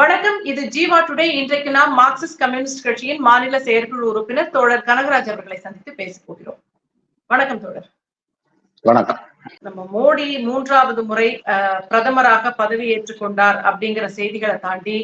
வணக்கம் இது ஜீவா டுடே. இன்றைக்கு நாம் மார்க்சிஸ்ட் கம்யூனிஸ்ட் கட்சியின் மாநில செயற்குழு உறுப்பினர் தோழர் கனகராஜ் அவர்களை சந்தித்து பேசப் போகிறோம். வணக்கம் தோழர். வணக்கம். நம்ம மோடி மூன்றாவது முறை பிரதமராக பதவி ஏற்றுக்கொண்டார் அப்படிங்கிற செய்திகளை தாண்டி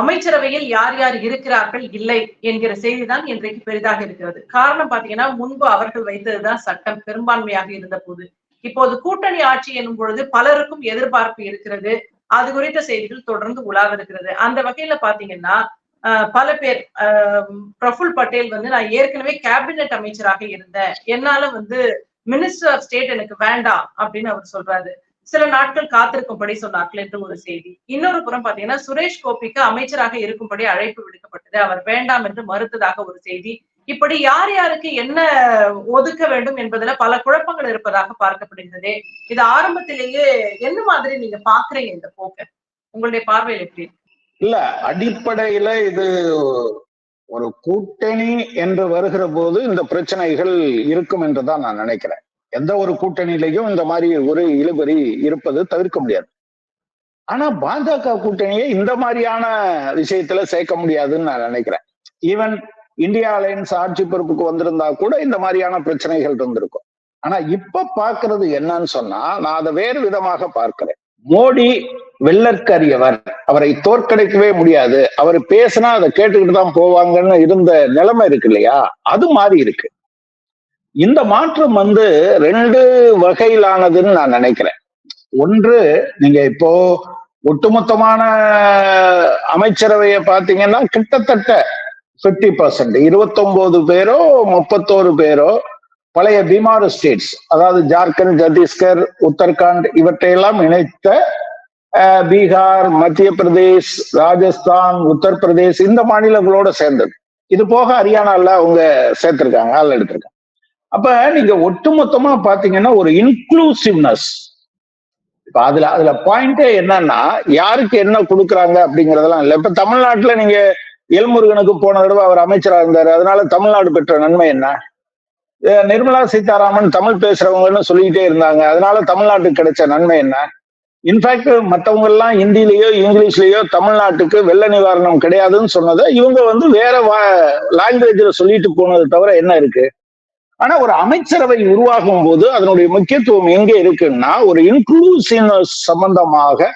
அமைச்சரவையில் யார் யார் இருக்கிறார்கள் இல்லை என்கிற செய்தி தான் இன்றைக்கு பெரிதாக இருக்கிறது. காரணம் பாத்தீங்கன்னா முன்பு அவர்கள் வைத்ததுதான் சட்டம். பெரும்பான்மையாக இருந்த போது இப்போது கூட்டணி ஆட்சி எனும் பொழுது பலருக்கும் எதிர்பார்ப்பு இருக்கிறது. அது குறித்த செய்திகள் தொடர்ந்து உலாவிருக்கிறது அந்த வகையில பாத்தீங்கன்னா அஹ், பல பேர் அஹ், பிரஃபுல் பட்டேல் வந்து நான் ஏற்கனவே கேபினெட் அமைச்சராக இருந்தேன். என்னால வந்து மினிஸ்டர் ஆஃப் ஸ்டேட் எனக்கு வேண்டாம் அப்படின்னு அவர் சொல்றாரு. சில நாட்கள் காத்திருக்கும்படி சொன்னார்கள் என்று ஒரு செய்தி. இன்னொரு புறம் பாத்தீங்கன்னா சுரேஷ் கோபிக்கு அமைச்சராக இருக்கும்படி அழைப்பு விடுக்கப்பட்டது. அவர் வேண்டாம் என்று மறுத்ததாக ஒரு செய்தி இப்படி யார் யாருக்கு என்ன ஒதுக்க வேண்டும் என்பதுல பல குழப்பங்கள் இருப்பதாக பார்க்கப்படுகிறது. இது ஆரம்பத்திலேயே என்ன மாதிரி நீங்க பாக்குறீங்க இந்த போக்க? உங்களுடைய பார்வையில் எப்படி இல்ல அடிப்படையில இது ஒரு கூட்டணி என்று வருகிற போது இந்த பிரச்சனைகள் இருக்கும் என்றுதான் நான் நினைக்கிறேன். எந்த ஒரு கூட்டணியிலையும் இந்த மாதிரி ஒரு இழுபறி இருப்பது தவிர்க்க முடியாது. ஆனா பாஜக கூட்டணியை இந்த மாதிரியான விஷயத்துல சேர்க்க முடியாதுன்னு நான் நினைக்கிறேன். ஈவன் இந்தியா அலையன்ஸ் ஆட்சி பொறுப்புக்கு வந்திருந்தா கூட இந்த மாதிரியான பிரச்சனைகள் இருந்திருக்கும். ஆனா இப்ப பாக்குறது என்னன்னு சொன்னா நான் அதை வேறு விதமாக பார்க்கிறேன். மோடி வெள்ளற்கரியவர். அவரை தோற்கடிக்கவே முடியாது. அவர் பேசினா அதை கேட்டுக்கிட்டு தான் போவாங்கன்னு இருந்த நிலைமை இருக்கு இல்லையா? அது மாறி இருக்கு. இந்த மாற்றம் வந்து ரெண்டு வகையிலானதுன்னு நான் நினைக்கிறேன். ஒன்று நீங்க இப்போ ஒட்டுமொத்தமான அமைச்சரவையை பார்த்தீங்கன்னா கிட்டத்தட்ட பிப்டி பர்சன்ட் இருபத்தொன்பது பேரோ முப்பத்தோரு பேரோ பழைய பீமாறு ஸ்டேட்ஸ் அதாவது ஜார்க்கண்ட் சத்தீஸ்கர் உத்தரகாண்ட் இவற்றையெல்லாம் இணைத்த பீகார் மத்திய பிரதேஷ் ராஜஸ்தான் உத்தரப்பிரதேஷ் இந்த மாநிலங்களோட சேர்ந்தது. இது போக ஹரியானால அவங்க சேர்த்திருக்காங்க ஆள் எடுத்திருக்காங்க. அப்ப நீங்க ஒட்டுமொத்தமா பாத்தீங்கன்னா ஒரு இன்க்ளூசிவ்னஸ் இப்ப அதுல அதுல பாயிண்டே என்னன்னா யாருக்கு என்ன கொடுக்குறாங்க அப்படிங்கறதெல்லாம் இல்லை. இப்ப தமிழ்நாட்டுல நீங்க எல்முருகனுக்கு போன தடவை அவர் அமைச்சராக இருந்தார். அதனால தமிழ்நாடு பெற்ற நன்மை என்ன? நிர்மலா சீதாராமன் தமிழ் பேசுறவங்கன்னு சொல்லிக்கிட்டே இருந்தாங்க. அதனால தமிழ்நாட்டுக்கு கிடைச்ச நன்மை என்ன? இன்ஃபேக்ட் மற்றவங்க எல்லாம் ஹிந்திலேயோ இங்கிலீஷ்லயோ தமிழ்நாட்டுக்கு வெள்ள நிவாரணம் கிடையாதுன்னு சொன்னதை இவங்க வந்து வேற லாங்குவேஜ்ல சொல்லிட்டு போனது தவிர என்ன இருக்கு? ஆனா ஒரு அமைச்சரவை உருவாகும் போது அதனுடைய முக்கியத்துவம் எங்க இருக்குன்னா ஒரு இன்க்ளூசிவ் சம்பந்தமாக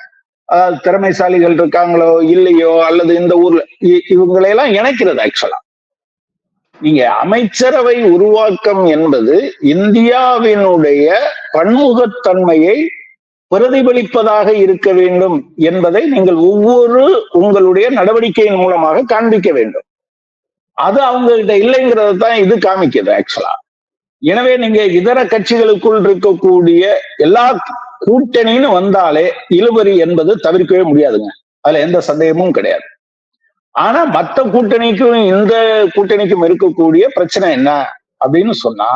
அதாவது திறமைசாலிகள் இருக்காங்களோ இல்லையோ அல்லது இந்த ஊர்ல இ- இவங்களையெல்லாம் இணைக்கிறது ஆக்சுவலா நீங்க அமைச்சரவை உருவாக்கம் என்பது இந்தியாவினுடைய பன்முகத்தன்மையை பிரதிபலிப்பதாக இருக்க வேண்டும் என்பதை நீங்கள் ஒவ்வொரு உங்களுடைய நடவடிக்கையின் மூலமாக காண்பிக்க வேண்டும். அது அவங்க கிட்ட இல்லைங்கிறத தான் இது காமிக்குது ஆக்சுவலா எனவே நீங்க இதர கட்சிகளுக்குள் இருக்கக்கூடிய எல்லா கூட்டணின்னு வந்தாலே இழுபறி என்பது தவிர்க்கவே முடியாதுங்க. அதுல எந்த சந்தேகமும் கிடையாது. ஆனா மத்த கூட்டணிக்கும் இந்த கூட்டணிக்கும் இருக்கக்கூடிய பிரச்சனை என்ன அப்படின்னு சொன்னா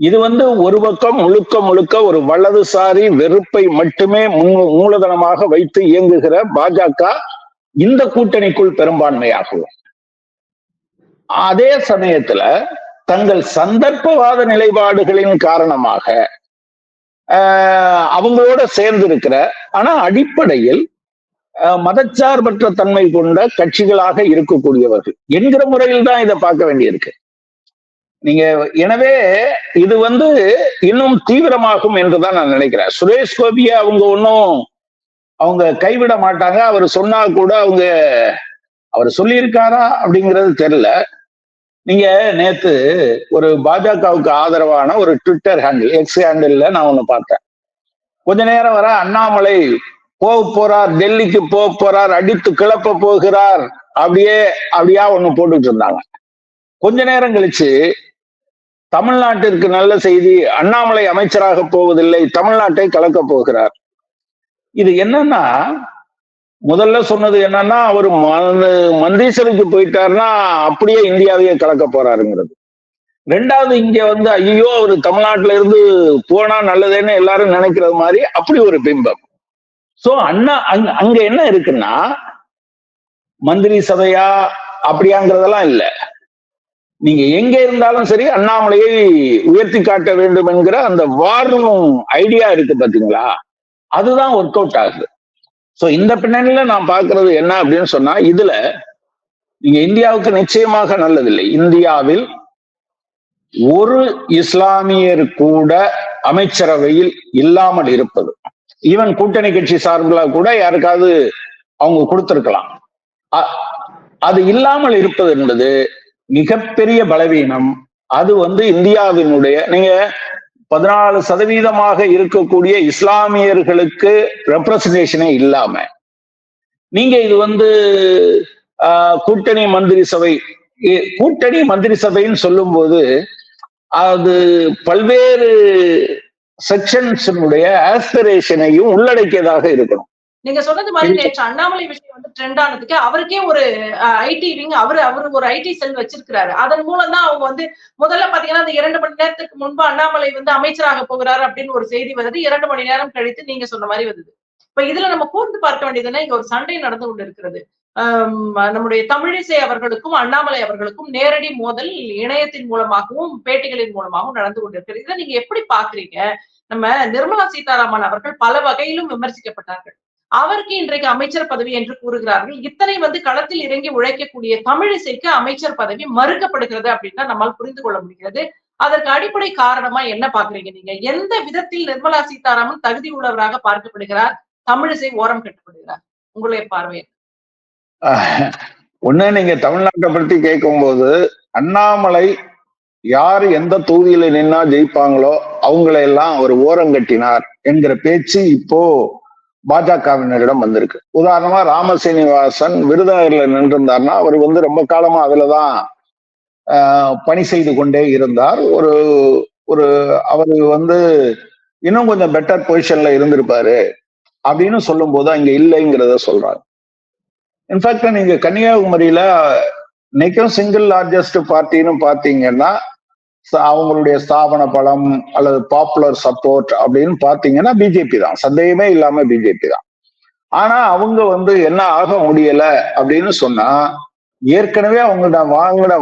இது வந்து ஒரு பக்கம் முழுக்க முழுக்க ஒரு வலதுசாரி வெறுப்பை மட்டுமே முன் மூலதனமாக வைத்து இயங்குகிற பாஜக இந்த கூட்டணிக்குள் பெரும்பான்மையாகும். அதே சமயத்துல தங்கள் சந்தர்ப்பவாத நிலைப்பாடுகளின் காரணமாக அவங்களோட சேர்ந்து இருக்கிற ஆனா அடிப்படையில் மதச்சார்பற்ற தன்மை கொண்ட கட்சிகளாக இருக்கக்கூடியவர்கள் என்கிற முறையில் தான் இதை பார்க்க வேண்டியிருக்கு. நீங்க எனவே இது வந்து இன்னும் தீவிரமாகும் என்றுதான் நான் நினைக்கிறேன். சுரேஷ் கோபியை அவங்க ஒன்றும் அவங்க கைவிட மாட்டாங்க. அவர் சொன்னா கூட அவங்க அவர் சொல்லியிருக்காரா அப்படிங்கிறது தெரியல. நீங்க நேத்து ஒரு பாஜகவுக்கு ஆதரவான ஒரு ட்விட்டர் ஹேண்டில் எக்ஸ் ஹேண்டில்ல நான் ஒண்ணு பார்த்தேன். கொஞ்ச நேரம் வர அண்ணாமலை போக போறார் டெல்லிக்கு போக போறார் அடித்து கிளப்ப போகிறார் அப்படியே அப்படியா ஒண்ணு போட்டுட்டு இருந்தாங்க. கொஞ்ச நேரம் கழிச்சு தமிழ்நாட்டிற்கு நல்ல செய்தி அண்ணாமலை அமைச்சராக போவதில்லை தமிழ்நாட்டை கலக்க போகிறார். இது என்னன்னா முதல்ல சொன்னது என்னன்னா அவர் மந்தீஸ்வரிக்கு போயிட்டாருன்னா அப்படியே இந்தியாவையே கலக்க போறாருங்கிறது. ரெண்டாவது இங்க வந்து ஐயோ அவர் தமிழ்நாட்டுல இருந்து போனா நல்லதுன்னு எல்லாரும் நினைக்கிறது மாதிரி அப்படி ஒரு பிம்பம். சோ அண்ணா அங்க அங்க என்ன இருக்குன்னா மந்திரி சபையா அப்படியாங்கிறதெல்லாம் இல்லை. நீங்க எங்க இருந்தாலும் சரி அண்ணாமலையை உயர்த்தி காட்ட வேண்டும் என்கிற அந்த வாரும் ஐடியா இருக்கு பாத்தீங்களா? அதுதான் ஒர்க் அவுட் ஆகுது. சோ இந்த பின்னணியில நான் பாக்குறது என்ன அப்படின்னு சொன்னா இதுல நீங்க இந்தியாவுக்கு நிச்சயமாக நல்லதில்லை. இந்தியாவில் ஒரு இஸ்லாமியர் கூட அமைச்சரவையில் இல்லாமல் இருப்பது. ஈவன் கூட்டணி கட்சி சார்பில் கூட யாருக்காவது அவங்க கொடுத்திருக்கலாம். அது இல்லாமல் இருப்பது என்பது மிகப்பெரிய பலவீனம். அது வந்து இந்தியாவினுடைய நீங்க பதினாலு சதவீதமாக இருக்கக்கூடிய இஸ்லாமியர்களுக்கு ரெப்ரசன்டேஷனே இல்லாம நீங்க இது வந்து கூட்டணி மந்திரி சபை கூட்டணி மந்திரி சபைன்னு சொல்லும்போது அது பல்வேறு செக்ஷன்ஸினுடைய ஆஸ்பிரேஷனையும் உள்ளடக்கியதாக இருக்கணும். நீங்க சொன்னது மாதிரி. நேற்று அண்ணாமலை விஷயம் வந்து ட்ரெண்ட் ஆனதுக்கு அவருக்கே ஒரு ஐடி விங் அவரு அவரு ஒரு ஐடி செல் வச்சிருக்கிறாரு. அதன் மூலம் தான் அவங்க வந்து முதல்ல பாத்தீங்கன்னா அந்த இரண்டு மணி நேரத்துக்கு முன்பு அண்ணாமலை வந்து அமைச்சராக போகிறார் அப்படின்னு ஒரு செய்தி வருது இரண்டு மணி நேரம் கழித்து நீங்க சொன்ன மாதிரி வருது இப்ப இதுல நம்ம கூர்ந்து பார்க்க வேண்டியதுன்னா இங்க ஒரு சண்டை நடந்து கொண்டு இருக்கிறது நம்முடைய தமிழிசை அவர்களுக்கும் அண்ணாமலை அவர்களுக்கும் நேரடி மோதல் இணையத்தின் மூலமாகவும் பேட்டிகளின் மூலமாகவும் நடந்து கொண்டிருக்கிறது. இதை நீங்க எப்படி பாக்குறீங்க நம்ம நிர்மலா சீதாராமன் அவர்கள் பல வகையிலும் விமர்சிக்கப்பட்டார்கள். அவருக்கு இன்றைக்கு அமைச்சர் பதவி என்று கூறுகிறார்கள். இத்தனை வந்து களத்தில் இறங்கி உழைக்கக்கூடிய தமிழிசைக்கு அமைச்சர் பதவி மறுக்கப்படுகிறது அப்படின்னா நம்மால் புரிந்து கொள்ள முடிகிறது. அதற்கு அடிப்படை காரணமா என்ன பாக்குறீங்க நீங்க? எந்த விதத்தில் நிர்மலா சீதாராமன் தகுதி உள்ளவராக பார்க்கப்படுகிறார்? தமிழிசை ஓரம் கட்டப்படுகிறார். உங்களுடைய பார்வை ஒண்ணு நீங்க தமிழ்நாட்டை பத்தி கேட்கும்போது அண்ணாமலை யார் எந்த தொகுதியில நின்னா ஜெயிப்பாங்களோ அவங்களை எல்லாம் அவர் ஓரங்கட்டினார் என்கிற பேச்சு இப்போ பாஜகவினரிடம் வந்திருக்கு. உதாரணமா ராமசீனிவாசன் விருதுநகர்ல நின்றிருந்தார்னா அவர் வந்து ரொம்ப காலமா அதுலதான் பணி செய்து கொண்டே இருந்தார். ஒரு ஒரு அவர் வந்து இன்னும் கொஞ்சம் பெட்டர் பொசிஷன்ல இருந்திருப்பாரு அப்படின்னு சொல்லும் போது அங்க இல்லைங்கிறத சொல்றாங்க இன்ஃபேக்ட் நீங்க கன்னியாகுமரியில இன்னைக்கும் சிங்கிள் லார்ஜஸ்ட் பார்ட்டின்னு பாத்தீங்கன்னா அவங்களுடைய ஸ்தாபன பலம் அல்லது பாப்புலர் சப்போர்ட் அப்படின்னு பாத்தீங்கன்னா பிஜேபி தான். சந்தேகமே இல்லாம பிஜேபி தான். ஆனா அவங்க வந்து என்ன ஆக முடியல அப்படின்னு சொன்னா ஏற்கனவே அவங்க வாங்கின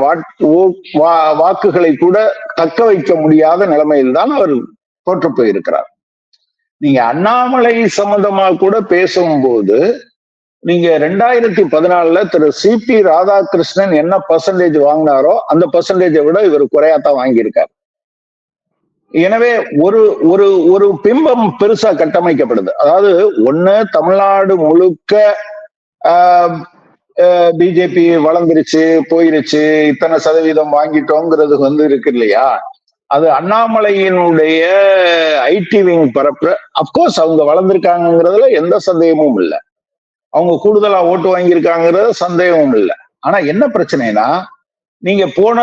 வா- வாக்குகளை கூட தக்க வைக்க முடியாத நிலைமையில் தான் அவர் தோற்று போயிருக்கிறார். நீங்க அண்ணாமலை சம்பந்தமா கூட பேசும்போது நீங்க ரெண்டாயிரத்தி பதினாலுல திரு சி பி ராதாகிருஷ்ணன் என்ன பர்சன்டேஜ் வாங்கினாரோ அந்த பர்சன்டேஜை விட இவர் குறையாத்தான் வாங்கியிருக்காரு. எனவே ஒரு ஒரு ஒரு பிம்பம் பெருசா கட்டமைக்கப்படுது. அதாவது ஒண்ணு தமிழ்நாடு முழுக்க பிஜேபி வளர்ந்துருச்சு போயிருச்சு இத்தனை சதவீதம் வாங்கிட்டோங்கிறது வந்து இருக்கு இல்லையா? அது அண்ணாமலையினுடைய ஐடி விங் பரப்புற அப்கோர்ஸ் அவங்க வளர்ந்துருக்காங்கிறதுல எந்த சந்தேகமும் இல்லை. அவங்க கூடுதலா ஓட்டு வாங்கியிருக்காங்கிறது சந்தேகமும் இல்லை. ஆனா என்ன பிரச்சனைனா நீங்க போன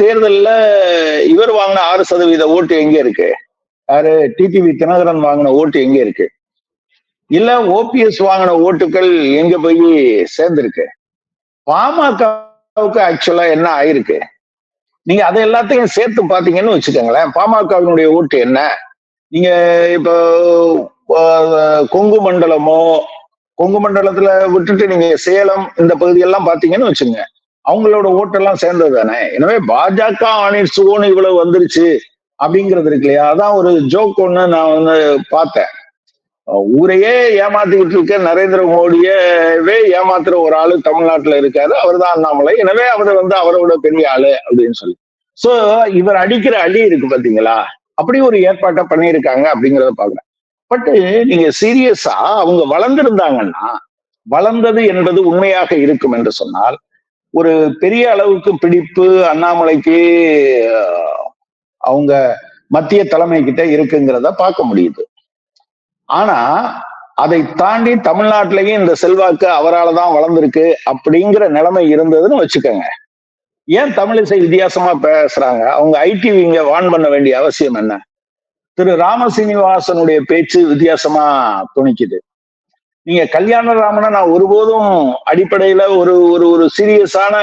தேர்தல்ல இவர் வாங்கின ஆறு சதவீத ஓட்டு எங்க இருக்கு? யாரு? டிடிவி தினகரன் வாங்கின ஓட்டு எங்க இருக்கு? இல்ல ஓபிஎஸ் வாங்கின ஓட்டுகள் எங்க போய் சேர்ந்திருக்கு? பாமகவுக்கு ஆக்சுவலா என்ன ஆயிருக்கு? நீங்க அதை எல்லாத்தையும் சேர்த்து பாத்தீங்கன்னு வச்சுக்கோங்களேன் பாமகவினுடைய ஓட்டு என்ன? நீங்க இப்போ கொங்கு மண்டலமோ கொங்கு மண்டலத்துல விட்டுட்டு நீங்க சேலம் இந்த பகுதியெல்லாம் பாத்தீங்கன்னு வச்சுங்க அவங்களோட ஓட்டெல்லாம் சேர்ந்தது தானே எனவே பாஜக ஆனிட்ஸ் ஓன் இவ்வளவு வந்துருச்சு அப்படிங்கிறது இருக்கு இல்லையா? அதான் ஒரு ஜோக் ஒண்ணு நான் வந்து பார்த்தேன். ஊரையே ஏமாத்திக்கிட்டு இருக்க நரேந்திர மோடியவே ஏமாத்துற ஒரு ஆளு தமிழ்நாட்டுல இருக்காரு. அவர் தான் அண்ணாமலை. எனவே அவர் வந்து அவரோட பெரிய ஆளு அப்படின்னு சொல்லி. சோ இவர் அடிக்கிற அடி இருக்கு பாத்தீங்களா அப்படி ஒரு ஏற்பாட்டை பண்ணியிருக்காங்க அப்படிங்கிறத பாக்குறேன் பட் நீங்க சீரியஸா அவங்க வளர்ந்திருந்தாங்கன்னா வளர்ந்தது என்பது உண்மையாக இருக்கும் என்று சொன்னால் ஒரு பெரிய அளவுக்கு பிடிப்பு அண்ணாமலைக்கு அவங்க மத்திய தலைமை கிட்ட இருக்குங்கிறத பார்க்க முடியுது. ஆனா அதை தாண்டி தமிழ்நாட்டிலையும் இந்த செல்வாக்கு அவராலதான் வளர்ந்திருக்கு அப்படிங்கிற நிலைமை இருந்ததுன்னு வச்சுக்கோங்க. ஏன் தமிழிசை வித்தியாசமா பேசுறாங்க? அவங்க ஐடி விங்க வான் பண்ண வேண்டிய அவசியம் என்ன? திரு ராமசீனிவாசனுடைய பேச்சு வித்தியாசமா துணிக்குது. நீங்க கல்யாண ராமனை நான் ஒருபோதும் அடிப்படையில ஒரு ஒரு ஒரு சீரியஸான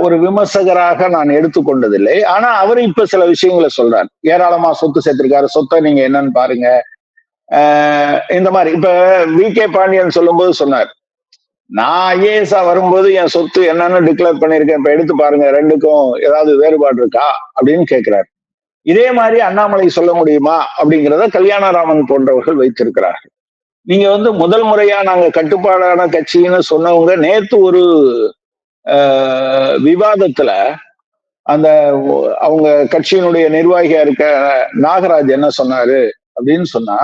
ஒரு விமர்சகராக நான் எடுத்துக்கொண்டதில்லை. ஆனா அவர் இப்ப சில விஷயங்களை சொல்றார். ஏராளமா சொத்து சேர்த்திருக்காரு. சொத்தை நீங்க என்னன்னு பாருங்க. ஆஹ் இந்த மாதிரி. இப்ப வி கே பாண்டியன் சொல்லும்போது சொன்னார். நான் ஐஏஎஸ்ஆ வரும்போது என் சொத்து என்னன்னு டிக்ளேர் பண்ணியிருக்கேன். இப்ப எடுத்து பாருங்க. ரெண்டுக்கும் ஏதாவது வேறுபாடு இருக்கா? அப்படின்னு கேட்கிறாரு இதே மாதிரி அண்ணாமலை சொல்ல முடியுமா அப்படிங்கிறத கல்யாணராமன் போன்றவர்கள் வைத்திருக்கிறார்கள். நீங்க வந்து முதல் முறையா நாங்க கட்டுப்பாடான கட்சின்னு சொன்னவங்க நேத்து ஒரு ஆஹ், விவாதத்துல அந்த அவங்க கட்சியினுடைய நிர்வாகியா இருக்க நாகராஜ் என்ன சொன்னாரு அப்படின்னு சொன்னா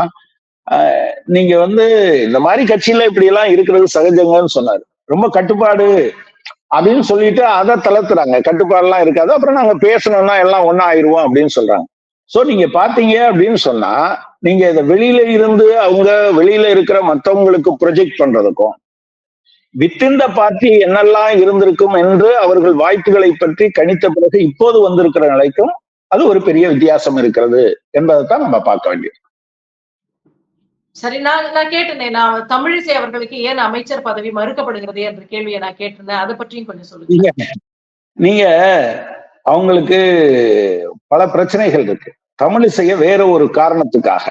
நீங்க வந்து இந்த மாதிரி கட்சியில இப்படி எல்லாம் இருக்கிறது சகஜங்கன்னு சொன்னாரு. ரொம்ப கட்டுப்பாடு அப்படின்னு சொல்லிட்டு அதை தளர்த்துறாங்க. கட்டுப்பாடுலாம் இருக்காது. அப்புறம் நாங்க பேசணும்னா எல்லாம் ஒன்னா ஆயிருவோம் அப்படின்னு சொல்றாங்க. சோ நீங்க பாத்தீங்க அப்படின்னு சொன்னா நீங்க இதை வெளியில இருந்து அவங்க வெளியில இருக்கிற மத்தவங்களுக்கு ப்ரொஜெக்ட் பண்றதுக்கும் வித்தின் த பார்ட்டி என்னெல்லாம் இருந்திருக்கும் என்று அவர்கள் வாய்ப்புகளை பற்றி கணித்த பிறகு இப்போது வந்திருக்கிற நிலைக்கும் அது ஒரு பெரிய வித்தியாசம் இருக்கிறது என்பதைத்தான் நம்ம பார்க்க வேண்டியது. சரி நான் நான் கேட்டேனே நான் தமிழிசை அவர்களுக்கு ஏன் அமைச்சர் பதவி மறுக்கப்படுகிறது என்ற கேள்வியை நான் கேட்டிருந்தேன். அதை பற்றியும் கொஞ்சம் சொல்லுங்க. நீங்க அவங்களுக்கு பல பிரச்சனைகள் இருக்கு. தமிழிசைய வேற ஒரு காரணத்துக்காக.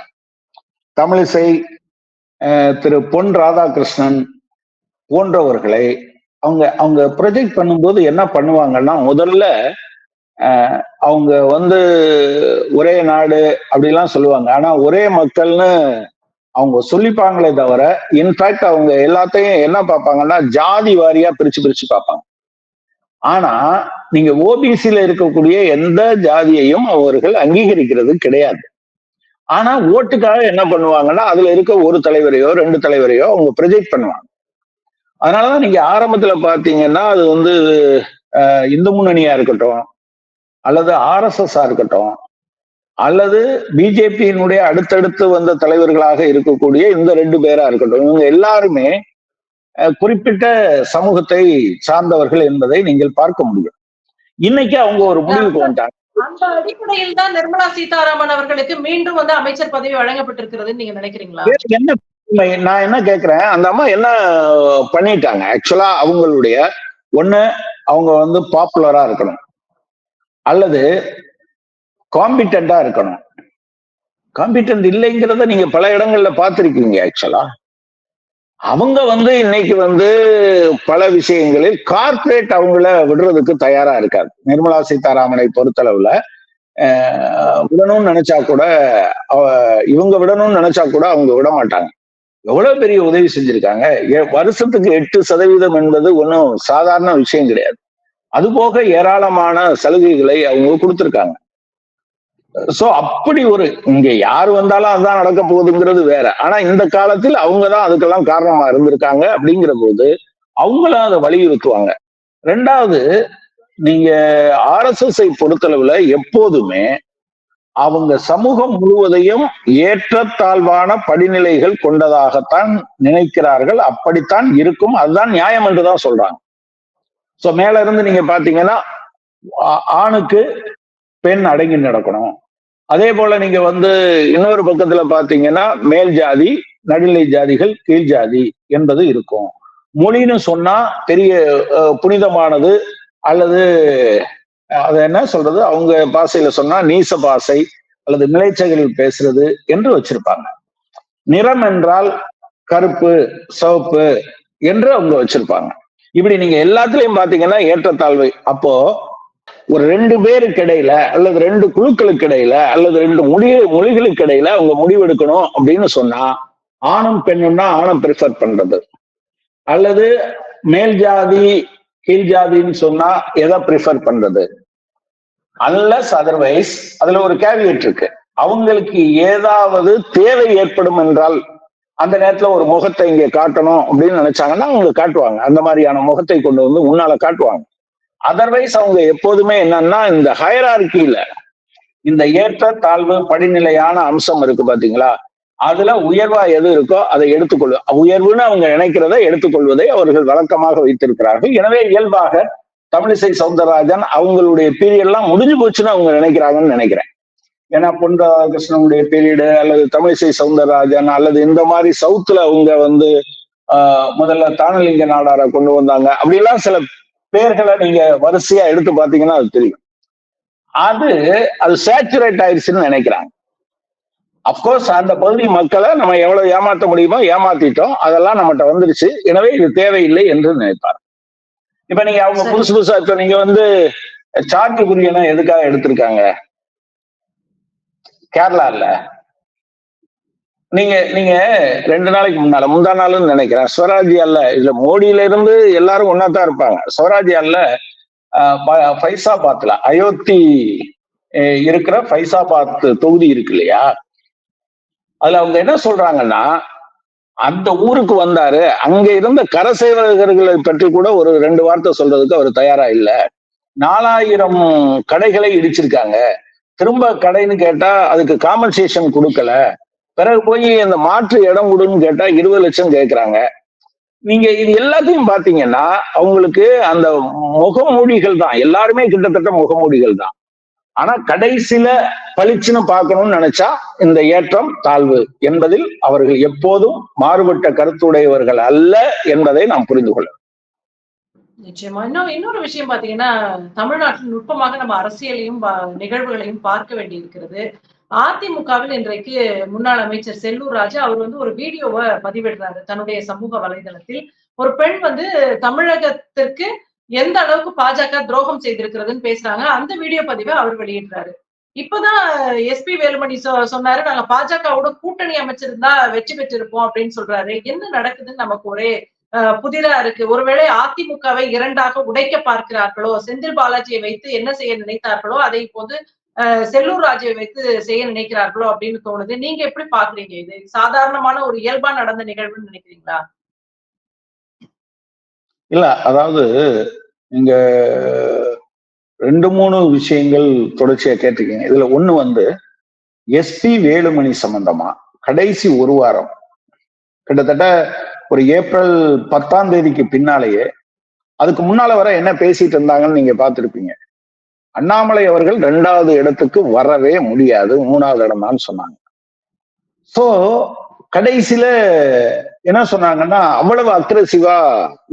தமிழிசை திரு பொன் ராதாகிருஷ்ணன் போன்றவர்களை அவங்க அவங்க ப்ரொஜெக்ட் பண்ணும்போது என்ன பண்ணுவாங்கன்னா முதல்ல அவங்க வந்து ஒரே நாடு அப்படிலாம் சொல்லுவாங்க. ஆனா ஒரே மக்கள்னு அவங்க சொல்லிப்பாங்களே தவிர இன்ஃபேக்ட் அவங்க எல்லாத்தையும் என்ன பார்ப்பாங்கன்னா ஜாதி வாரியா பிரிச்சு பிரிச்சு பார்ப்பாங்க. ஆனா நீங்க ஓபிசியில இருக்கக்கூடிய எந்த ஜாதியையும் அவர்கள் அங்கீகரிக்கிறது கிடையாது. ஆனா ஓட்டுக்காக என்ன பண்ணுவாங்கன்னா அதுல இருக்க ஒரு தலைவரையோ ரெண்டு தலைவரையோ அவங்க ப்ரொஜெக்ட் பண்ணுவாங்க. அதனாலதான் நீங்க ஆரம்பத்துல பாத்தீங்கன்னா அது வந்து இந்து முன்னணியா இருக்கட்டும் அல்லது ஆர்எஸ்எஸ்ஸா இருக்கட்டும் அல்லது பிஜேபியினுடைய அடுத்தடுத்து வந்த தலைவர்களாக இருக்கக்கூடிய இந்த ரெண்டு பேரா இருக்கட்டும். இவங்க எல்லாருமே குறிப்பிட்ட சமூகத்தை சார்ந்தவர்கள் என்பதை நீங்கள் பார்க்க முடியும். இன்னைக்கு அவங்க ஒரு முடிவுக்கு வந்துட்டாங்க. அந்த அடிப்படையில் தான் நிர்மலா சீதாராமன் அவர்களுக்கு மீண்டும் வந்து அமைச்சர் பதவி வழங்கப்பட்டிருக்கிறதுன்னு நீங்க நினைக்கிறீங்களா? என்ன? நான் என்ன கேக்குறேன்? அந்த அம்மா என்ன பண்ணிட்டாங்க? ஆக்சுவலா அவங்களுடைய ஒண்ணு அவங்க வந்து பாப்புலரா இருக்கணும். அல்லது காம்பிட்டண்டா இருக்கணும். காம்பிட்டன்ட் இல்லைங்கிறத நீங்க பல இடங்கள்ல பார்த்துருக்கீங்க ஆக்சுவலா அவங்க வந்து இன்னைக்கு வந்து பல விஷயங்களில் கார்ப்பரேட் அவங்கள விடுறதுக்கு தயாரா இருக்காது நிர்மலா சீதாராமனை பொறுத்தளவுல விடணும்னு நினைச்சா கூட இவங்க விடணும்னு நினைச்சா கூட அவங்க விட மாட்டாங்க. எவ்வளவு பெரிய உதவி செஞ்சிருக்காங்க. ஏ- வருஷத்துக்கு எட்டு சதவீதம் என்பது ஒன்றும் சாதாரண விஷயம் கிடையாது. அது போக ஏராளமான சலுகைகளை அவங்க கொடுத்துருக்காங்க. சோ அப்படி ஒரு இங்க யார் வந்தாலும் அதுதான் நடக்க போகுதுங்கிறது வேற. ஆனா இந்த காலத்தில் அவங்க தான் அதுக்கெல்லாம் காரணமா இருந்திருக்காங்க அப்படிங்கிற போது அவங்களும் அதை வலியுறுத்துவாங்க. ரெண்டாவது நீங்க ஆர்எஸ்எஸ் பொறுத்தளவுல எப்போதுமே அவங்க சமூகம் முழுவதையும் ஏற்றத்தாழ்வான படிநிலைகள் கொண்டதாகத்தான் நினைக்கிறார்கள். அப்படித்தான் இருக்கும். அதுதான் நியாயம் என்றுதான் சொல்றாங்க. சோ மேல இருந்து நீங்க பாத்தீங்கன்னா ஆணுக்கு பெண் அடங்கி நடக்கணும். அதே போல நீங்க வந்து இன்னொரு பக்கத்துல பாத்தீங்கன்னா மேல் ஜாதி நடுநிலை ஜாதிகள் கீழ் ஜாதி என்பது இருக்கும். மொழின்னு சொன்னா பெரிய புனிதமானது அல்லது அது என்ன சொல்றது? அவங்க பாசையில சொன்னா நீச பாசை அல்லது நிலைச்சைகளில் பேசுறது என்று வச்சிருப்பாங்க. நிறம் என்றால் கருப்பு சிவப்பு என்று அவங்க வச்சிருப்பாங்க. இப்படி நீங்க எல்லாத்துலயும் பாத்தீங்கன்னா ஏற்றத்தாழ்வு. அப்போ ஒரு ரெண்டு பேருக்கு இடையில அல்லது ரெண்டு குழுக்களுக்கு இடையில அல்லது ரெண்டு மொழி மொழிகளுக்கு இடையில அவங்க முடிவெடுக்கணும் அப்படின்னு சொன்னா ஆணும் பெண்ணும்னா ஆணம் ப்ரிஃபர் பண்றது. அல்லது மேல் ஜாதி கீழ் ஜாதின்னு சொன்னா எதை ப்ரிஃபர் பண்றது? அன்லஸ் அதர்வைஸ் அதுல ஒரு கேவியட் இருக்கு. அவங்களுக்கு ஏதாவது தேவை ஏற்படும் என்றால் அந்த நேரத்துல ஒரு முகத்தை இங்க காட்டணும் அப்படின்னு நினைச்சாங்கன்னா அவங்க காட்டுவாங்க. அந்த மாதிரியான முகத்தை கொண்டு வந்து முன்னால காட்டுவாங்க. அதர்வைஸ் அவங்க எப்போதுமே என்னன்னா இந்த ஹயரார்கியில இந்த ஏற்ற தாழ்வு படிநிலையான அம்சம் இருக்கு பாத்தீங்களா? அதுல உயர்வா எது இருக்கோ அதை எடுத்துக்கொள்ளு. உயர்வுன்னு அவங்க நினைக்கிறதை எடுத்துக்கொள்வதை அவர்கள் வழக்கமாக வைத்திருக்கிறார்கள். எனவே இயல்பாக தமிழிசை சவுந்தரராஜன் அவங்களுடைய பீரியட்லாம் முடிஞ்சு போச்சுன்னு அவங்க நினைக்கிறாங்கன்னு நினைக்கிறேன். ஏன்னா பொன் ராதாகிருஷ்ணனுடைய பீரியடு அல்லது தமிழிசை சவுந்தரராஜன் அல்லது இந்த மாதிரி சவுத்துல அவங்க வந்து ஆஹ் முதல்ல தானலிங்க நாடாரை கொண்டு வந்தாங்க. அப்படிலாம் சில பேர்களை நீங்க வரிசையா எடுத்து பாத்தீங்கன்னா அது தெரியும். அது அது சேச்சுரேட் ஆயிடுச்சுன்னு நினைக்கிறாங்க. அப்கோர்ஸ் அந்த பகுதி மக்களை நம்ம எவ்வளவு ஏமாத்த முடியுமோ ஏமாத்திட்டோம். அதெல்லாம் நம்மகிட்ட வந்துருச்சு. எனவே இது தேவையில்லை என்று நினைப்பார். இப்ப நீங்க அவங்க. புதுசு புதுசா இப்ப நீங்க வந்து சாட்டு குரியனை எதுக்காக எடுத்திருக்காங்க? கேரளால. நீங்க நீங்க ரெண்டு நாளைக்கு முன்னால முந்தா நாள்னு நினைக்கிறேன். ஸ்வராஜ்யால இதுல மோடியில இருந்து எல்லாரும் ஒன்னா தான் இருப்பாங்க ஸ்வராஜ்யால ஃபைசாபாத்ல. அயோத்தி இருக்கிற ஃபைசாபாத் தொகுதி இருக்கு இல்லையா? அதுல அவங்க என்ன சொல்றாங்கன்னா அந்த ஊருக்கு வந்தாரு. அங்க இருந்த கரசேவகர்களை பற்றி கூட ஒரு ரெண்டு வார்த்தை சொல்றதுக்கு அவர் தயாரா இல்ல. நாலாயிரம் கடைகளை இடிச்சிருக்காங்க. திரும்ப கடைன்னு கேட்டா அதுக்கு காம்பன்சேஷன் கொடுக்கல. பிறகு போய் அந்த மாற்று இடம் கொடுன்னு கேட்டா இருபது லட்சம் கேட்கிறாங்க நீங்க இது எல்லாத்தையும் பாத்தீங்கன்னா அவங்களுக்கு அந்த முகமூடிகள் தான். எல்லாருமே கிட்டத்தட்ட முகமூடிகள் தான். ஆனா கடைசியில பளிச்சுன்னு பார்க்கணும்னு நினைச்சா இந்த ஏற்றம் தாழ்வு என்பதில் அவர்கள் எப்போதும் மாறுபட்ட கருத்துடையவர்கள் அல்ல என்பதை நாம் புரிந்து கொள்ள நிச்சயமா. இன்னும் இன்னொரு விஷயம் பாத்தீங்கன்னா தமிழ்நாட்டில் நுட்பமாக நம்ம அரசியலையும் நிகழ்வுகளையும் பார்க்க வேண்டி இருக்கிறது அதிமுகவில் இன்றைக்கு முன்னாள் அமைச்சர் செல்லூர் ராஜா அவர் வந்து ஒரு வீடியோவை பதிவிடுறாரு தன்னுடைய சமூக வலைதளத்தில். ஒரு பெண் வந்து தமிழகத்திற்கு எந்த அளவுக்கு பாஜக துரோகம் செய்திருக்கிறதுன்னு பேசுறாங்க. அந்த வீடியோ பதிவை அவர் வெளியிடுறாரு. இப்பதான் எஸ்பி வேலுமணி சொ- சொன்னாரு நாங்க பாஜகவோட கூட்டணி அமைச்சிருந்தா வெற்றி பெற்றிருப்போம் அப்படின்னு சொல்றாரு. என்ன நடக்குதுன்னு நமக்கு ஒரே புதிரா இருக்கு. ஒருவேளை அதிமுகவை இரண்டாக உடைக்க பார்க்கிறார்களோ செந்தில் பாலாஜியை வைத்து என்ன செய்ய நினைத்தார்களோ அதை இப்போது செல்லூர் ராஜை வைத்து செய்ய நினைக்கிறார்களோ அப்படின்னு தோணுது. நீங்க எப்படி பாக்குறீங்க இது? சாதாரணமான ஒரு இயல்பா நடந்த நிகழ்வுன்னு நினைக்கிறீங்களா? இல்ல அதாவது நீங்க ரெண்டு மூணு விஷயங்கள் தொடர்ச்சியா கேட்டிருக்கீங்க. இதுல ஒண்ணு வந்து எஸ்பி வேலுமணி சம்பந்தமா கடைசி ஒரு வாரம் கிட்டத்தட்ட ஒரு ஏப்ரல் பத்தாம் தேதிக்கு பின்னாலேயே அதுக்கு முன்னால வர என்ன பேசிட்டு இருந்தாங்கன்னு நீங்க பார்த்திருப்பீங்க. அண்ணாமலை அவர்கள் ரெண்டாவது இடத்துக்கு வரவே முடியாது மூணாவது இடம் தான் சொன்னாங்க. சோ கடைசியில என்ன சொன்னாங்கன்னா அவ்வளவு அக்ரசிவா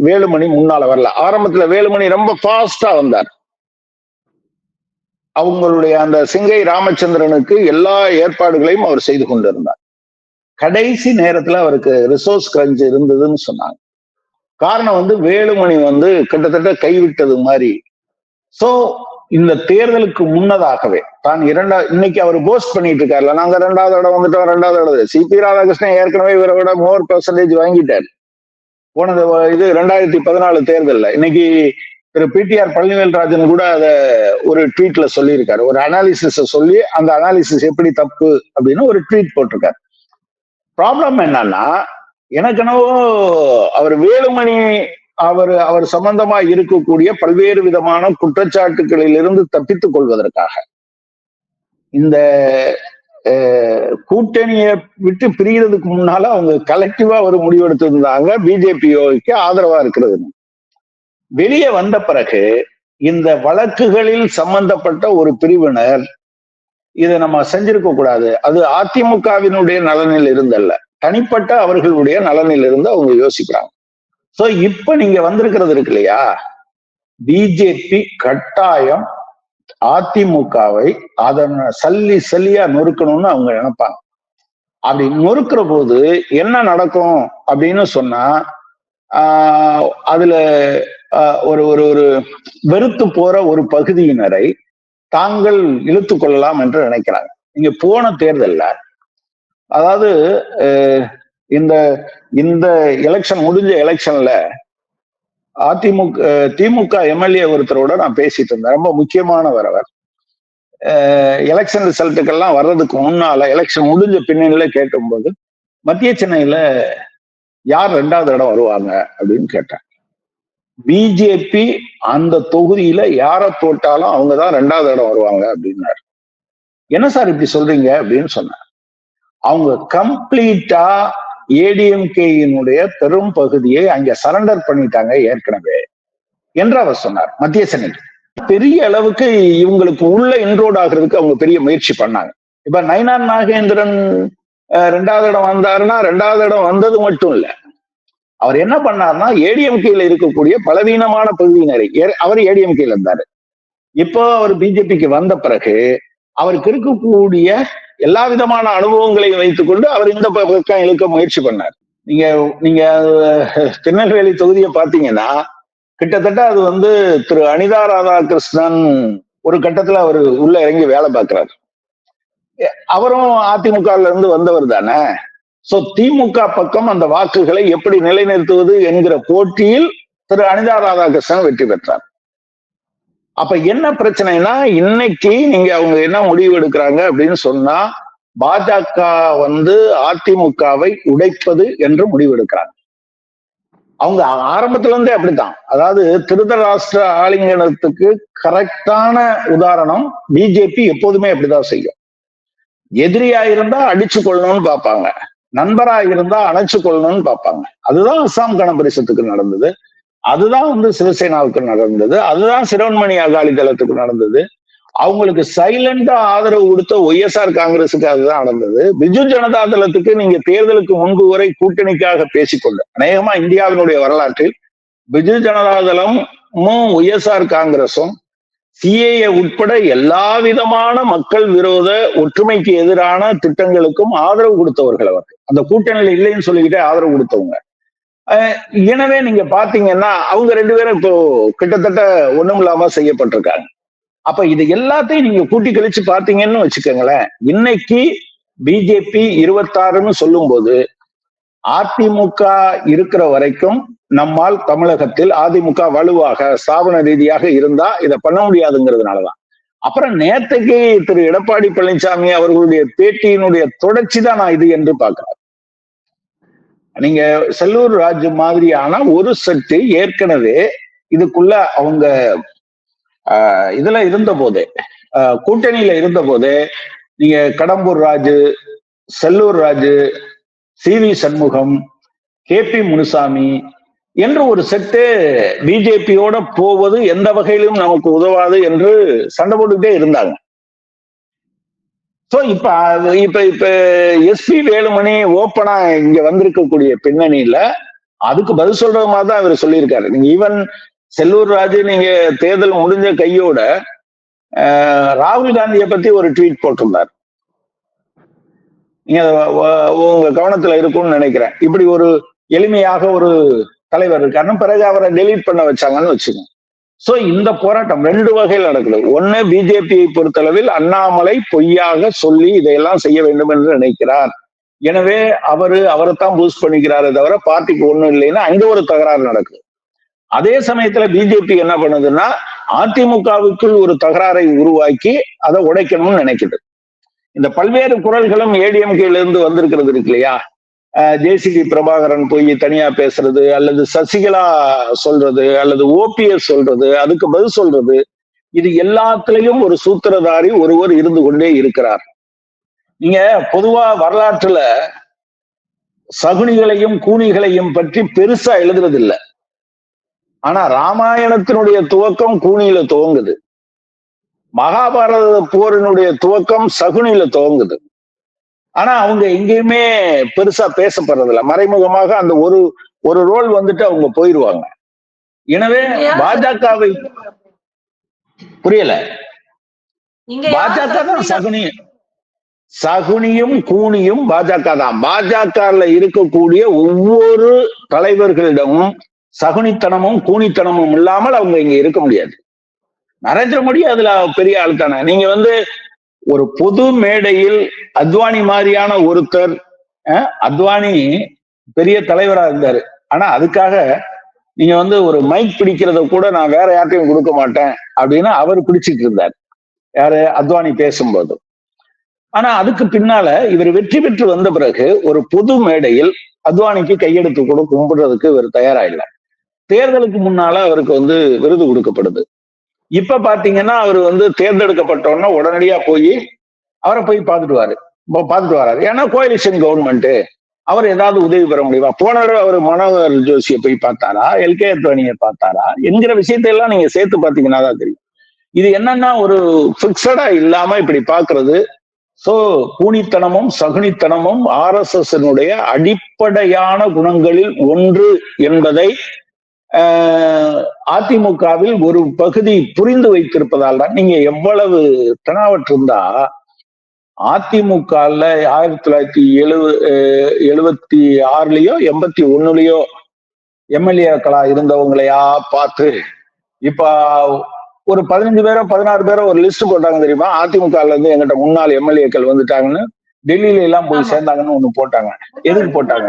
வேலுமணி முன்னால வரல. ஆரம்பத்துல வேலுமணி ரொம்ப ஃபாஸ்டா வந்தார். அவங்களுடைய அந்த சிங்கை ராமச்சந்திரனுக்கு எல்லா ஏற்பாடுகளையும் அவர் செய்து கொண்டிருந்தார். கடைசி நேரத்துல அவருக்கு ரிசோர்ஸ் கிரஞ்ச் இருந்ததுன்னு சொன்னாங்க. காரணம் வந்து வேலுமணி வந்து கிட்டத்தட்ட கைவிட்டது மாதிரி. சோ இந்த தேர்தலுக்கு முன்னதாகவே தான் இரண்டா இன்னைக்கு அவர் போஸ்ட் பண்ணிட்டு இருக்காருல்ல நாங்க ரெண்டாவது இடம் வந்துட்டோம் ரெண்டாவது இடம் சிபி ராதாகிருஷ்ணன் ஏற்கனவே இவரை விட மோர் பெர்சன்டேஜ் வாங்கிட்டார். போனது இது ரெண்டாயிரத்தி பதினாலு தேர்தலில். இன்னைக்கு திரு பிடிஆர் பழனிவேல்ராஜன் கூட அதை ஒரு ட்வீட்ல சொல்லியிருக்காரு. ஒரு அனாலிசிஸ சொல்லி அந்த அனாலிசிஸ் எப்படி தப்பு அப்படின்னு ஒரு ட்வீட் போட்டிருக்காரு. ப்ராப்ளம் என்னன்னா எனக்கு என்னவோ அவர் வேலுமணி அவர் அவர் சம்பந்தமா இருக்கக்கூடிய பல்வேறு விதமான குற்றச்சாட்டுகளில் இருந்து தப்பித்துக் கொள்வதற்காக. இந்த கூட்டணியை விட்டு பிரிகிறதுக்கு முன்னால அவங்க கலெக்டிவா ஒரு முடிவெடுத்திருந்தாங்க. பிஜேபியோக்கு பிஜேபிக்கு ஆதரவா இருக்கிறது. வெளியே வந்த பிறகு இந்த வழக்குகளில் சம்பந்தப்பட்ட ஒரு பிரிவினர் இதை நம்ம செஞ்சிருக்க கூடாது. அது அதிமுகவினுடைய நலனில் இருந்தல்ல. தனிப்பட்ட அவர்களுடைய நலனில் இருந்து அவங்க யோசிக்கிறாங்க. சோ இப்ப நீங்க வந்திருக்கிறது இருக்கு இல்லையா? பிஜேபி கட்டாயம் அதிமுகவை அதன் சல்லி சல்லியா நொறுக்கணும்னு அவங்க நினைப்பாங்க. அப்படி நொறுக்கிற போது என்ன நடக்கும் அப்படின்னு சொன்னா ஆஹ் அதுல ஒரு ஒரு ஒரு வெறுத்து போற ஒரு பகுதியினரை தாங்கள் இழுத்து கொள்ளலாம் என்று நினைக்கிறாங்க. இங்க போன தேர்தல்ல அதாவது இந்த இந்த எலெக்ஷன் முடிஞ்ச எலெக்ஷன்ல அதிமுக திமுக எம்எல்ஏ ஒருத்தரோட நான் பேசிட்டு இருந்தேன். ரொம்ப முக்கியமானவர் அவர். எலெக்ஷன் ரிசல்ட்டுக்கெல்லாம் வர்றதுக்கு முன்னால எலெக்ஷன் முடிஞ்ச பின்னணியில கேட்டும்போது மத்திய சென்னையில யார் ரெண்டாவது இடம் வருவாங்க அப்படின்னு கேட்டேன் பிஜேபி அந்த தொகுதியில யாரை தோட்டாலும் அவங்க தான் ரெண்டாவது இடம் வருவாங்க அப்படின்னாரு. என்ன சார் இப்படி சொல்றீங்க அப்படின்னு சொன்னார். அவங்க கம்ப்ளீட்டா ஏடிஎம்கேயினுடைய பெரும் பகுதியை அங்க சரண்டர் பண்ணிட்டாங்க ஏற்கனவே என்று அவர் சொன்னார் மத்திய சென்னை பெரிய அளவுக்கு இவங்களுக்கு உள்ள இன்ரோட் ஆகிறதுக்கு அவங்க பெரிய முயற்சி பண்ணாங்க. இப்ப நைனான் நாகேந்திரன் ரெண்டாவது இடம் வந்தாருன்னா ரெண்டாவது இடம் வந்தது மட்டும் இல்ல. அவர் என்ன பண்ணார்னா ஏடிஎம்கேல இருக்கக்கூடிய பலவீனமான பகுதியினரை அவர் ஏடிஎம்கேல இருந்தாரு. இப்போ அவர் பிஜேபிக்கு வந்த பிறகு அவருக்கு இருக்கக்கூடிய எல்லா விதமான அனுபவங்களையும் வைத்துக்கொண்டு அவர் இந்த பக்கம் இழுக்க முயற்சி பண்ணார். நீங்க நீங்க திருநெல்வேலி தொகுதியை பாத்தீங்கன்னா கிட்டத்தட்ட அது வந்து திரு அனிதா ராதாகிருஷ்ணன் ஒரு கட்டத்துல அவர் உள்ள இறங்கி வேலை பார்க்கிறார். அவரும் அதிமுகல இருந்து வந்தவர் தானே. சோ திமுக பக்கம் அந்த வாக்குகளை எப்படி நிலைநிறுத்துவது என்கிற போட்டியில் திரு அனிதா ராதாகிருஷ்ணன் வெற்றி பெற்றார். அப்ப என்ன பிரச்சனைனா இன்னைக்கு நீங்க அவங்க என்ன முடிவு எடுக்கிறாங்க அப்படின்னு சொன்னா பாஜக வந்து அதிமுகவை உடைப்பது என்று முடிவு எடுக்கிறாங்க. அவங்க ஆரம்பத்துல இருந்தே அப்படித்தான். அதாவது திருதராஷ்டிர ஆலிங்கனத்துக்கு கரெக்டான உதாரணம் பிஜேபி எப்போதுமே அப்படிதான் செய்யும். எதிரியா இருந்தா அடிச்சு கொள்ளணும்னு பார்ப்பாங்க. நண்பரா இருந்தா அணைச்சு கொள்ளணும்னு பார்ப்பாங்க. அதுதான் அசாம் கணபரிசத்துக்கு நடந்தது. அதுதான் வந்து சிவசேனாவுக்கு நடந்தது. அதுதான் சிரோன்மணி அகாலி தளத்துக்கு நடந்தது. அவங்களுக்கு சைலண்டா ஆதரவு கொடுத்த ஒய்எஸ்ஆர் காங்கிரஸுக்கு அதுதான் நடந்தது. பிஜு ஜனதா தளத்துக்கு நீங்க தேர்தலுக்கு முன்பு வரை கூட்டணிக்காக பேசிக்கொண்டு அநேகமா இந்தியாவினுடைய வரலாற்றில் பிஜு ஜனதா தளமும் ஒய்எஸ்ஆர் காங்கிரஸும் சிஏஏ உட்பட எல்லா விதமான மக்கள் விரோத ஒற்றுமைக்கு எதிரான திட்டங்களுக்கும் ஆதரவு கொடுத்தவர்கள் அவர்கள். அந்த கூட்டணியில் இல்லைன்னு சொல்லிக்கிட்டே ஆதரவு கொடுத்தவங்க. எனவே நீங்க பாத்தீங்கன்னா அவங்க ரெண்டு பேரும் இப்போ கிட்டத்தட்ட ஒண்ணும் இல்லாம செய்யப்பட்டிருக்காங்க. அப்ப இது எல்லாத்தையும் நீங்க கூட்டி கழிச்சு பாத்தீங்கன்னு வச்சுக்கோங்களேன் இன்னைக்கு பிஜேபி இருபத்தாறுன்னு சொல்லும் போது அதிமுக இருக்கிற வரைக்கும் நம்மால் தமிழகத்தில் அதிமுக வலுவாக ஸ்தாபன ரீதியாக இருந்தா இதை பண்ண முடியாதுங்கிறதுனாலதான். அப்புறம் நேற்றுக்கு திரு எடப்பாடி பழனிசாமி அவர்களுடைய பேட்டியினுடைய தொடர்ச்சி தான் நான் இது என்று பார்க்கிறேன். நீங்க செல்லூர் ராஜு மாதிரியான ஒரு செட்டு ஏற்கனவே இதுக்குள்ள அவங்க இதுல இருந்த போதே கூட்டணியில இருந்த போதே நீங்க Kadambur Raju Sellur Raju C V Shanmugam K P Munusamy என்று ஒரு செட்டு பிஜேபியோட போவது எந்த வகையிலும் நமக்கு உதவாது என்று சண்டை போட்டுக்கிட்டே இருந்தாங்க. சோ இப்ப இப்ப இப்ப எஸ்பி வேலுமணி ஓப்பனா இங்க வந்திருக்கக்கூடிய பின்னணியில அதுக்கு பதில் சொல்ற மாதிரி தான் இவர் சொல்லியிருக்காரு. நீங்க ஈவன் செல்லூர் ராஜு நீங்க தேர்தல் முடிஞ்ச கையோட ராகுல் காந்தியை பத்தி ஒரு ட்வீட் போட்டிருந்தார். நீங்க உங்க கவனத்துல இருக்கும்னு நினைக்கிறேன். இப்படி ஒரு எளிமையாக ஒரு தலைவர் இருக்காருன்னு பிறகு அவரை டெலீட் பண்ண வச்சாங்கன்னு வச்சுக்கோங்க. சோ இந்த போராட்டம் ரெண்டு வகையில் நடக்குது. ஒண்ணு பிஜேபியை பொறுத்தளவில் அண்ணாமலை பொய்யாக சொல்லி இதையெல்லாம் செய்ய வேண்டும் என்று நினைக்கிறார். எனவே அவரு அவரைத்தான் பூஸ்ட் பண்ணிக்கிறாரே தவிர பார்ட்டிக்கு ஒண்ணும் இல்லைன்னா அங்க ஒரு தகராறு நடக்குது. அதே சமயத்துல பிஜேபி என்ன பண்ணுதுன்னா அதிமுகவுக்குள் ஒரு தகராறை உருவாக்கி அதை உடைக்கணும்னு நினைக்குது. இந்த பல்வேறு குரல்களும் ஏடிஎம்கேல இருந்து வந்திருக்கிறது இருக்கு இல்லையா? ஜேசிபி பிரபாகரன் போய் தனியா பேசுறது அல்லது சசிகலா சொல்றது அல்லது ஓபிஎஸ் சொல்றது அதுக்கு பதில் சொல்றது இது எல்லாத்துலயும் ஒரு சூத்திரதாரி ஒருவர் இருந்து கொண்டே இருக்கிறார். நீங்க பொதுவா வரலாற்றுல சகுனிகளையும் கூனிகளையும் பற்றி பெருசா எழுதுறது ஆனா ராமாயணத்தினுடைய துவக்கம் கூனியில துவங்குது. மகாபாரத போரினுடைய துவக்கம் சகுனியில துவங்குது. ஆனா அவங்க எங்கேயுமே பெருசா பேசப்படுறதில்ல. மறைமுகமாக அந்த ஒரு ஒரு ரோல் வந்துட்டு அவங்க போயிருவாங்க. எனவே பாஜகவை புரியல. பாஜக தான் சகுனி. சகுனியும் கூனியும் பாஜக தான். பாஜக இருக்கக்கூடிய ஒவ்வொரு தலைவர்களிடமும் சகுனித்தனமும் கூனித்தனமும் இல்லாமல் அவங்க இங்க இருக்க முடியாது. நரேந்திர மோடி அதுல பெரிய ஆள் தானே. நீங்க வந்து ஒரு பொது மேடையில் அத்வானி மாதிரியான ஒருத்தர் அத்வானி பெரிய தலைவரா இருந்தாரு. ஆனா அதுக்காக நீங்க வந்து ஒரு மைக் பிடிக்கிறத கூட நான் வேற யார்ட்டையும் கொடுக்க மாட்டேன் அப்படின்னு அவர் பிடிச்சிட்டு இருந்தார். யாரு? அத்வானி பேசும்போது. ஆனா அதுக்கு பின்னால இவர் வெற்றி பெற்று வந்த பிறகு ஒரு பொது மேடையில் அத்வானிக்கு கையெடுத்து கூட கும்பிடுறதுக்கு இவர் தயாரா இல்லை தேர்தலுக்கு முன்னால அவருக்கு வந்து விருது கொடுக்கப்படுது. இப்ப பாத்தீங்கன்னா அவர் வந்து தேர்ந்தெடுக்கப்பட்டோன்னா உடனடியா போய் அவரை போய் பார்த்துட்டு பார்த்துட்டு வராரு ஏன்னா கோயிலிஷன் கவர்மெண்ட் அவர் ஏதாவது உதவி பெற முடியுமா? போன அவர் மனோகர் ஜோஷியை போய் பார்த்தாரா? எல்கே அத்வானியை பார்த்தாரா? என்கிற விஷயத்தையெல்லாம் நீங்க சேர்த்து பார்த்தீங்கன்னா தான் தெரியும். இது என்னன்னா ஒரு பிக்சடா இல்லாம இப்படி பாக்குறது சோ கூனித்தனமும் சகுனித்தனமும் ஆர் எஸ் எஸ் அடிப்படையான குணங்களில் ஒன்று என்பதை அதிமுகவில் ஒரு பகுதி புரிந்து வைத்திருப்பதால் தான் நீங்க எவ்வளவு தெனாவற்றிருந்தா அதிமுகல ஆயிரத்தி தொள்ளாயிரத்தி எழுவ எழுபத்தி ஆறுலயோ எண்பத்தி ஒண்ணுலயோ எம்எல்ஏக்களா இருந்தவங்களையா பார்த்து இப்ப ஒரு பதினஞ்சு பேரோ பதினாறு பேரோ ஒரு லிஸ்ட் போட்டாங்க தெரியுமா அதிமுகல இருந்து எங்கிட்ட முன்னாள் எம்எல்ஏக்கள் வந்துட்டாங்கன்னு டெல்லியில எல்லாம் போய். சேர்ந்தாங்கன்னு ஒண்ணு போட்டாங்க எதுக்கு போட்டாங்க?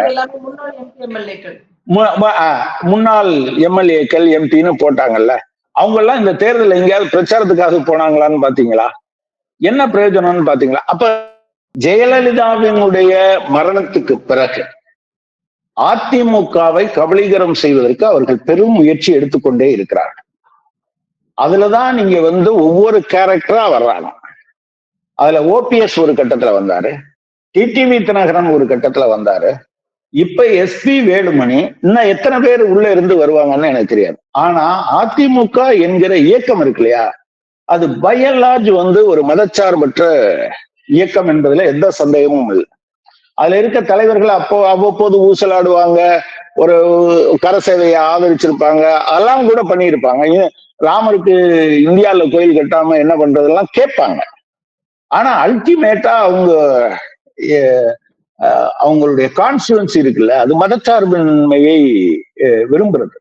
முன்னாள் எம்எல்ஏக்கள் மு- முன்னாள் எம்எல்ஏக்கள் எம்பின்னு போட்டாங்கல்ல. அவங்க எல்லாம் இந்த தேர்தல் எங்கேயாவது பிரச்சாரத்துக்காக போனாங்களான்னு பாத்தீங்களா? என்ன பிரயோஜனம்னு பாத்தீங்களா? அப்ப ஜெயலலிதாவினுடைய மரணத்துக்கு பிறகு அதிமுகவை கபலீகரம் செய்வதற்கு அவர்கள் பெரும் முயற்சி எடுத்துக்கொண்டே இருக்கிறார்கள். அதுலதான் நீங்க வந்து ஒவ்வொரு கேரக்டரா வர்றாங்க. அதுல ஓபிஎஸ் ஒரு கட்டத்துல வந்தாரு. டிடிவி தினகரன் ஒரு கட்டத்துல வந்தாரு. இப்ப எஸ்பி வேலுமணி இன்னும் எத்தனை பேர் உள்ள இருந்து வருவாங்கன்னு எனக்கு தெரியாது. ஆனா அதிமுக என்கிற இயக்கம் இருக்கு இல்லையா? அது பயலார்ஜ் வந்து ஒரு மதச்சார்பற்ற இயக்கம் என்பதுல எந்த சந்தேகமும் இல்லை. அதுல இருக்க தலைவர்கள் அப்போ அவ்வப்போது ஊசலாடுவாங்க ஒரு கர சேவையை ஆதரிச்சிருப்பாங்க அதெல்லாம் கூட பண்ணியிருப்பாங்க. ஏன் ராமருக்கு இந்தியாவில் கோயில் கட்டாம என்ன பண்றதெல்லாம் கேட்பாங்க. ஆனா அல்டிமேட்டா அவங்க அவங்களுடைய கான்ஸ்டுவன்சி இருக்குல்ல அது மதச்சார்பின்மையை விரும்புறது.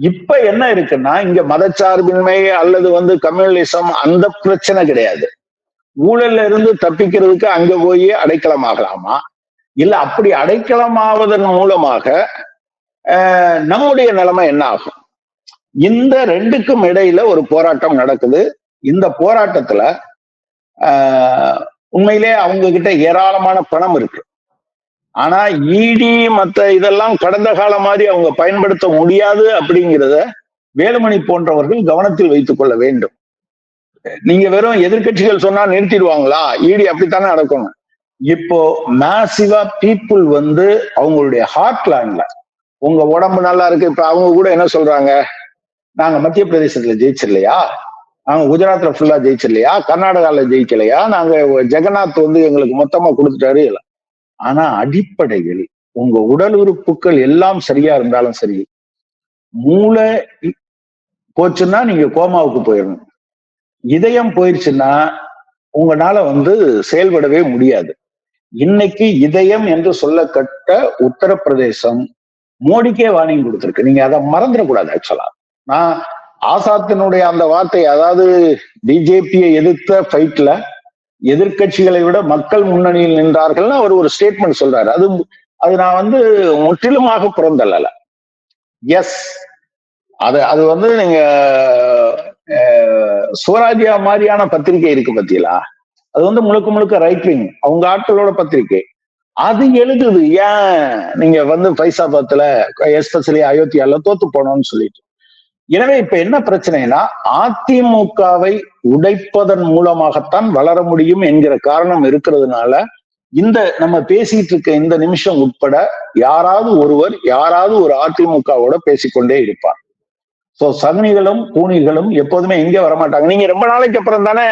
இப்ப என்ன இருக்குன்னா இங்க மதச்சார்பின்மை அல்லது வந்து கம்யூனிசம் அந்த பிரச்சனை கிடையாது. ஊழல்ல இருந்து தப்பிக்கிறதுக்கு அங்க போய் அடைக்கலமாகலாமா இல்ல அப்படி அடைக்கலமாவதன் மூலமாக நம்முடைய நிலைமை என்ன ஆகும்? இந்த ரெண்டுக்கும் இடையில ஒரு போராட்டம் நடக்குது. இந்த போராட்டத்துல ஆஹ், உண்மையிலே அவங்க கிட்ட ஏராளமான பணம் இருக்கு. ஆனா இடி மற்ற இதெல்லாம் கடந்த காலம் மாதிரி அவங்க பயன்படுத்த முடியாது அப்படிங்கிறத வேலுமணி போன்றவர்கள் கவனத்தில் வைத்துக் கொள்ள வேண்டும். நீங்க வெறும் எதிர்க்கட்சிகள் சொன்னா நிறுத்திடுவாங்களா? இடி அப்படித்தானே நடக்கணும். இப்போ மேசிவா பீப்புள் வந்து அவங்களுடைய ஹார்ட்லேண்ட்ல உங்க உடம்பு நல்லா இருக்கு. இப்ப அவங்க கூட என்ன சொல்றாங்க? நாங்க மத்திய பிரதேசத்துல ஜெயிச்சிடலையா? நாங்க குஜராத்ல ஃபுல்லா ஜெயிச்சிடலையா? கர்நாடகால ஜெயிக்கலையா? நாங்க ஜெகநாத் வந்து எங்களுக்கு மொத்தமா கொடுத்துட்டாரு இல்ல ஆனா அடிப்படையில் உங்க உடல் உறுப்புகள் எல்லாம் சரியா இருந்தாலும் சரி மூளை போச்சுன்னா நீங்க கோமாவுக்கு போயிடணும். இதயம் போயிடுச்சுன்னா உங்களால வந்து செயல்படவே முடியாது. இன்னைக்கு இதயம் என்று சொல்லக்கட்ட உத்தரப்பிரதேசம் மோடிக்கே வார்னிங் கொடுத்துருக்கு. நீங்க அதை மறந்துடக்கூடாது ஆக்சுவலா. நான் ஆசாத்தினுடைய அந்த வார்த்தை அதாவது பிஜேபியை எதிர்த்த ஃபைட்ல எதிர்க்கட்சிகளை விட மக்கள் முன்னணியில் நின்றார்கள்னு அவர் ஒரு ஸ்டேட்மெண்ட் சொல்றாரு. அது அது நான் வந்து முற்றிலுமாக புறந்தல்ல எஸ் அது அது வந்து நீங்க சுவராஜ்யா மாதிரியான பத்திரிகை இருக்கு பத்தியலா அது வந்து முழுக்க முழுக்க ரைட் விங் அவங்க ஆட்களோட பத்திரிகை. அது எழுதுது. ஏன் நீங்க வந்து பைசாபாத்துல எஸ்பெஷலி அயோத்தியால தோத்து போனோம்னு சொல்லிட்டு. எனவே இப்ப என்ன பிரச்சனைனா அதிமுகவை உடைப்பதன் மூலமாகத்தான் வளர முடியும் என்கிற காரணம் இருக்கிறதுனால இந்த நம்ம பேசிட்டு இருக்க இந்த நிமிஷம் உட்பட யாராவது ஒருவர் யாராவது ஒரு அதிமுகவோட பேசிக்கொண்டே இருப்பார். சோ சகுனிகளும் கூனிகளும் எப்போதுமே எங்க வரமாட்டாங்க. நீங்க ரொம்ப நாளைக்கு அப்புறம் தானே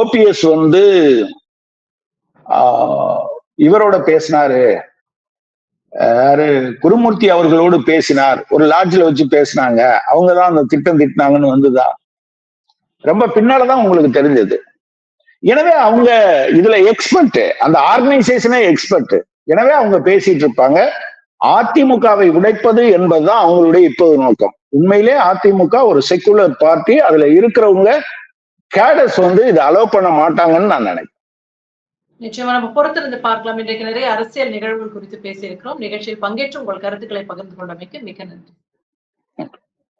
ஓபிஎஸ் வந்து ஆஹ், இவரோட பேசினாரு. குருமூர்த்தி அவர்களோடு பேசினார். ஒரு லாட்ஜில் வச்சு பேசினாங்க. அவங்கதான் அந்த திட்டம் திட்டினாங்கன்னு வந்துதா? ரொம்ப பின்னாலதான் உங்களுக்கு தெரிஞ்சது. எனவே அவங்க இதுல எக்ஸ்பர்ட் அந்த ஆர்கனைசேஷனே எக்ஸ்பர்ட் எனவே அவங்க பேசிட்டு இருப்பாங்க. அதிமுகவை உடைப்பது என்பதுதான் அவங்களுடைய இப்போது நோக்கம். உண்மையிலே அதிமுக ஒரு செக்குலர் பார்ட்டி அதுல இருக்கிறவங்க கேடஸ் வந்து இதை அலோவ் பண்ண மாட்டாங்கன்னு நான் நினைக்கிறேன். நிச்சயமா நம்ம பொறுத்திருந்து பார்க்கலாம். இன்றைக்கு நிறைய அரசியல் நிகழ்வுகள் குறித்து பேசியிருக்கிறோம். நிகழ்ச்சியில் பங்கேற்று உங்கள் கருத்துக்களை பகிர்ந்து கொண்டமைக்கு மிக்க நன்றி.